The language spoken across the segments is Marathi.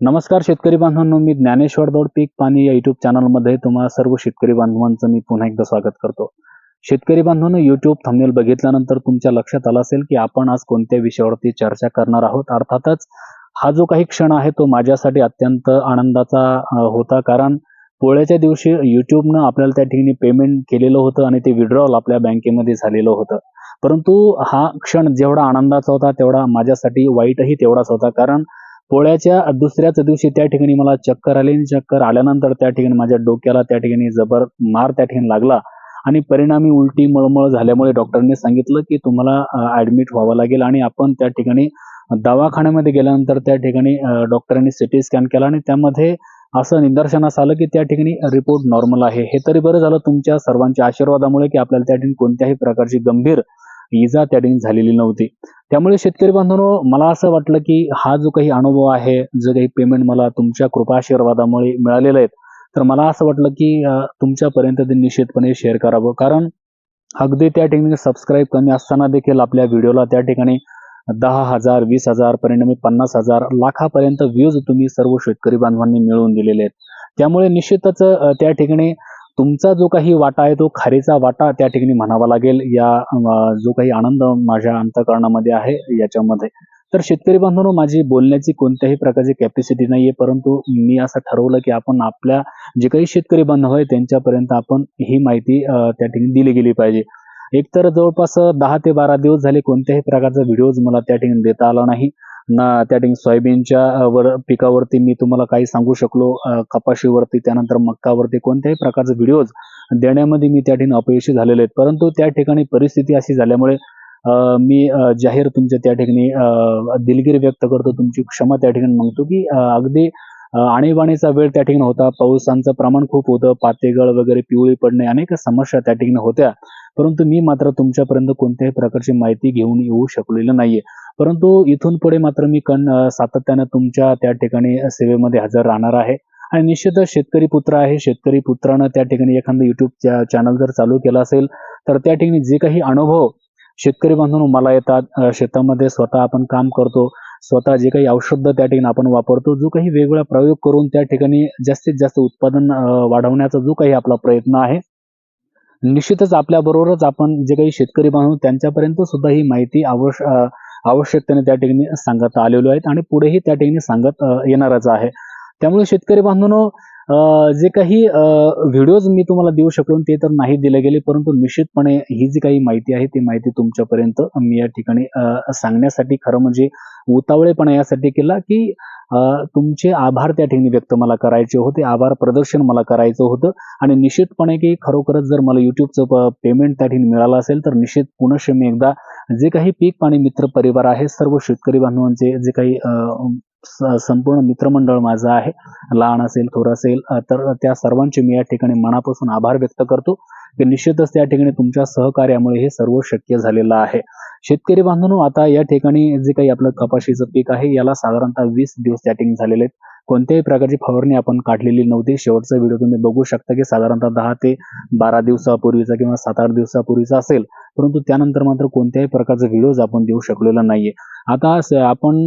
नमस्कार शेतकरी बांधवांनो मी ज्ञानेश्वर दौड पीक पाणी या युट्यूब चॅनलमध्ये तुम्हाला सर्व शेतकरी बांधवांचं मी पुन्हा एकदा स्वागत करतो. शेतकरी बांधवांनो युट्यूब थंबनेल बघितल्यानंतर तुमच्या लक्षात आलं असेल की आपण आज कोणत्या विषयावरती चर्चा करणार आहोत. अर्थातच हा जो काही क्षण आहे तो माझ्यासाठी अत्यंत आनंदाचा होता. कारण पोळ्याच्या दिवशी युट्यूबनं आपल्याला त्या ठिकाणी पेमेंट केलेलं होतं आणि ते विड्रॉल आपल्या बँकेमध्ये झालेलं होतं. परंतु हा क्षण जेवढा आनंदाचा होता तेवढा माझ्यासाठी वाईटही तेवढाच होता. कारण पोळ्याच्या दुसऱ्याच दिवशी त्या ठिकाणी मला चक्कर आली आणि चक्कर आल्यानंतर त्या ठिकाणी माझ्या डोक्याला त्या ठिकाणी जबर मार त्या ठिकाणी लागला. आणि परिणामी उलटी मळमळ झाल्यामुळे डॉक्टरांनी सांगितलं की तुम्हाला ऍडमिट व्हावं लागेल आणि आपण त्या ठिकाणी दवाखान्यामध्ये गेल्यानंतर त्या ठिकाणी डॉक्टरांनी सिटी स्कॅन केला आणि त्यामध्ये असं निदर्शनास आलं की त्या ठिकाणी रिपोर्ट नॉर्मल आहे. हे तरी बरं झालं तुमच्या सर्वांच्या आशीर्वादामुळे की आपल्याला त्या ठिकाणी कोणत्याही प्रकारची गंभीर इजा त्या ठिकाणी झालेली नव्हती. त्यामुळे शेतकरी बांधवांनो मला असं वाटलं की हा जो काही अनुभव आहे जो काही पेमेंट मला तुमच्या कृपा आशीर्वादामुळे मिळालेलं आहे तर मला असं वाटलं की तुमच्यापर्यंत ते निश्चितपणे शेअर करावं. कारण अगदी त्या ठिकाणी सबस्क्राईब कमी असताना देखील आपल्या व्हिडिओला त्या ठिकाणी दहा हजार वीस हजार परिणामी पन्नास हजार लाखापर्यंत व्ह्यूज तुम्ही सर्व शेतकरी बांधवांनी मिळवून दिलेले आहेत. त्यामुळे निश्चितच त्या ठिकाणी तुमचा जो काही वाटा आहे तो खारीचा वाटा त्या ठिकाणी म्हणावा लागेल. या जो काही आनंद माझ्या अंतकरणामध्ये आहे याच्यामध्ये. तर शेतकरी बांधवांनो माझी बोलण्याची कोणत्याही प्रकारची कॅपॅसिटी नाहीये परंतु मी असं ठरवलं की आपण आपल्या जे काही शेतकरी बांधव आहे त्यांच्यापर्यंत आपण ही माहिती त्या ठिकाणी दिली गेली पाहिजे. एकतर जवळपास दहा ते बारा दिवस झाले कोणत्याही प्रकारचा व्हिडिओज मला त्या ठिकाणी देता आला नाही. ना त्या ठिकाणी सोयाबीनच्या वर पिकावरती मी तुम्हाला काही सांगू शकलो. कपाशीवरती त्यानंतर मक्कावरती कोणत्याही प्रकारचे व्हिडिओज देण्यामध्ये मी त्या ठिकाणी अपयशी झालेले आहेत परंतु त्या ठिकाणी परिस्थिती अशी झाल्यामुळे अं, मी जाहीर तुमच्या त्या ठिकाणी अं, दिलगिरी व्यक्त करतो. तुमची क्षमा त्या ठिकाणी मागतो की अगदी आणीबाणीचा वेळ त्या ठिकाणी होता. पावसांचं प्रमाण खूप होतं. पातेगळ वगैरे पिवळी पडणे अनेक समस्या त्या ठिकाणी होत्या. परंतु मी मात्र तुमच्यापर्यंत कोणत्याही प्रकारची माहिती घेऊन येऊ शकलेलं नाहीये. परंतु इथून पुढे मात्र मी कन सातत्यानं तुमच्या त्या ठिकाणी सेवेमध्ये हजर राहणार आहे. आणि निश्चितच शेतकरी पुत्र आहे. शेतकरी पुत्रानं त्या ठिकाणी एखादं युट्यूब चॅनल जर चालू केलं असेल तर त्या ठिकाणी जे काही अनुभव शेतकरी बांधून मला येतात. शेतामध्ये स्वतः आपण काम करतो. स्वतः जे काही औषध त्या ठिकाणी आपण वापरतो. जो काही वेगवेगळा प्रयोग करून त्या ठिकाणी जास्तीत जास्त उत्पादन वाढवण्याचा जो काही आपला प्रयत्न आहे निश्चितच आपल्याबरोबरच आपण जे काही शेतकरी बांधव त्यांच्यापर्यंत सुद्धा ही माहिती आवश्य आवश्यकतेने त्या ठिकाणी सांगत आलेलो आहेत आणि पुढेही त्या ठिकाणी सांगत येणारच आहे. त्यामुळे शेतकरी बांधवांनो जे काही व्हिडिओज मी तुम्हाला देऊ शकलो ते तर नाही दिले गेले परंतु निश्चितपणे ही जी काही माहिती आहे ती माहिती तुमच्यापर्यंत मी या ठिकाणी सांगण्यासाठी खरं म्हणजे उतावळेपणा यासाठी केला की तुमचे आभार त्या ठिकाणी व्यक्त मला करायचे होते आभार प्रदर्शन मला करायचं होतं आणि निश्चितपणे की खरोखरच जर मला युट्यूबचं पेमेंट त्या ठिकाणी मिळालं असेल तर निश्चित पुनश्च मी एकदा जे काही पीक पाणी मित्र परिवार आहे सर्व शेतकरी बांधवांचे जे काही अं, संपूर्ण मित्रमंडळ माझं आहे. लहान असेल थोर असेल तर त्या सर्वांचे मी या ठिकाणी मनापासून आभार व्यक्त करतो. की निश्चितच त्या ठिकाणी तुमच्या सहकार्यामुळे हे सर्व शक्य झालेलं आहे. शेतकरी बांधवांनो आता या ठिकाणी जे काही आपलं कपाशीचं पीक आहे याला साधारणतः वीस दिवस त्या ठिकाणी झालेले आहेत. कोणत्याही प्रकारची फवारणी आपण काढलेली नव्हती. शेवटचा व्हिडिओ तुम्ही बघू शकता की साधारणतः दहा ते बारा दिवसापूर्वीचा किंवा सात आठ दिवसापूर्वीचा असेल. परंतु त्यानंतर मात्र कोणत्याही प्रकारचा व्हिडिओज आपण देऊ शकलेला नाहीये. आता आपण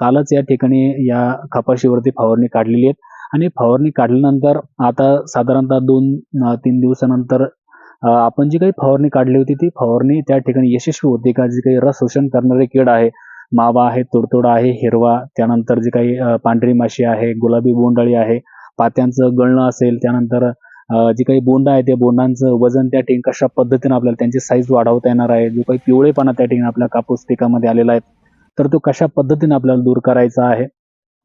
कालच या ठिकाणी या कपाशीवरती फवारणी काढलेली आहे आणि फवारणी काढल्यानंतर आता साधारणतः दोन तीन दिवसानंतर आपण जी काही फवारणी काढली होती ती फवारणी त्या ठिकाणी यशस्वी होते का? जी काही रस शोषण करणारे कीड आहे मावा आहे तुडतुडा आहे हिरवा त्यानंतर जी काही पांढरी माशी आहे गुलाबी बोंडअळी आहे पात्यांचं गळणं असेल त्यानंतर जी काही बोंड आहे त्या बोंडांचं वजन त्या ठिकाणी कशा पद्धतीने आपल्याला त्यांची साईज वाढवता येणार आहे जो काही पिवळेपणा त्या ठिकाणी आपल्या कापूस पिकामध्ये आलेला आहे तर तो कशा पद्धतीने आपल्याला दूर करायचा आहे?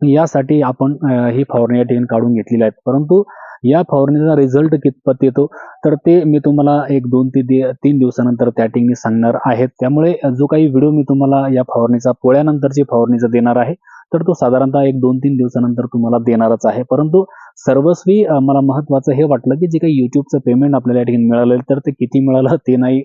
यासाठी आपण ही फवारणी या ठिकाणी काढून घेतलेली आहेत. परंतु या फवारणीचा रिझल्ट कितपत येतो? तर ते मी तुम्हाला एक दोन ते दि- तीन दिवसानंतर त्या ठिकाणी सांगणार आहेत त्यामुळे जो काही व्हिडिओ मी तुम्हाला या फवारणीचा पोळ्यानंतरची फवारणीचा देणार आहे तर तो साधारणतः एक दोन तीन दिवसानंतर तुम्हाला देणारच आहे. परंतु सर्वस्वी मला महत्वाचं हे वाटलं की जे काही युट्यूबचं पेमेंट आपल्याला या ठिकाणी मिळालं तर ते किती मिळालं ते नाही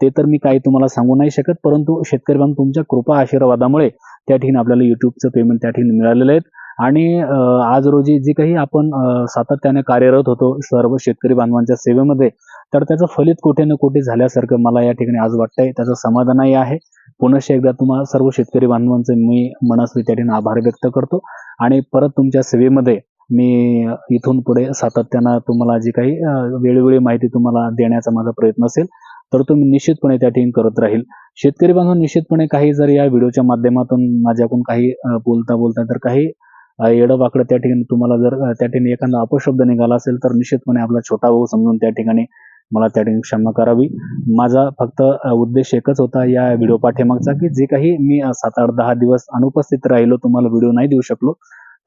ते तर मी काही तुम्हाला सांगू नाही शकत. परंतु शेतकरी बांधव तुमच्या कृपा आशीर्वादामुळे त्या ठिकाणी आपल्याला युट्यूबचं पेमेंट त्या ठिकाणी मिळालेलं आहे. आणि आज रोजी जे काही आपण सातत्याने कार्यरत होतो सर्व शेतकरी बांधवांच्या सेवेमध्ये तर त्याचं फलित कुठे ना कुठे झाल्यासारखं मला या ठिकाणी आज वाटतंय. त्याचं समाधानही आहे. पुनश्च एकदा तुम्हाला सर्व शेतकरी बांधवांचे मी मनासरी त्या ठिकाणी आभार व्यक्त करतो. आणि परत तुमच्या सेवेमध्ये मी इथून पुढे सातत्यानं तुम्हाला जी काही वेळोवेळी माहिती तुम्हाला देण्याचा माझा प्रयत्न असेल तर तुम्ही निश्चितपणे त्या ठिकाणी करत राहील. शेतकरी बांधव निश्चितपणे काही जर या व्हिडिओच्या माध्यमातून माझ्याकडून काही बोलता बोलता तर काही अ, येडं वाकडं त्या ठिकाणी तुम्हाला जर त्या ठिकाणी एखादा अपशब्द निघाला असेल तर निश्चितपणे आपला छोटा भाऊ समजून त्या ठिकाणी मला त्या ठिकाणी क्षमा करावी. माझा फक्त उद्देश एकच होता या व्हिडिओ पाठीमागचा की जे काही मी सात आठ दहा दिवस अनुपस्थित राहिलो तुम्हाला व्हिडिओ नाही देऊ शकलो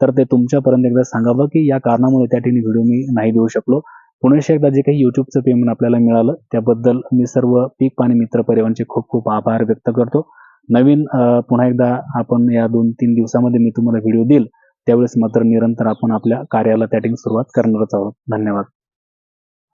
तर ते तुमच्यापर्यंत एकदा सांगावं की या कारणामुळे त्या ठिकाणी व्हिडिओ मी नाही देऊ शकलो. पुन्हा एकदा जे काही युट्यूबचं पेमेंट आपल्याला मिळालं त्याबद्दल मी सर्व पीक पाणी मित्र परिवारांचे खूप खूप आभार व्यक्त करतो. नवीन पुन्हा एकदा आपण या दोन तीन दिवसामध्ये मी तुम्हाला व्हिडिओ देईल त्यावेळेस मात्र निरंतर आपण आपल्या कार्याला त्या ठिकाणी सुरुवात करणारच आहोत. धन्यवाद.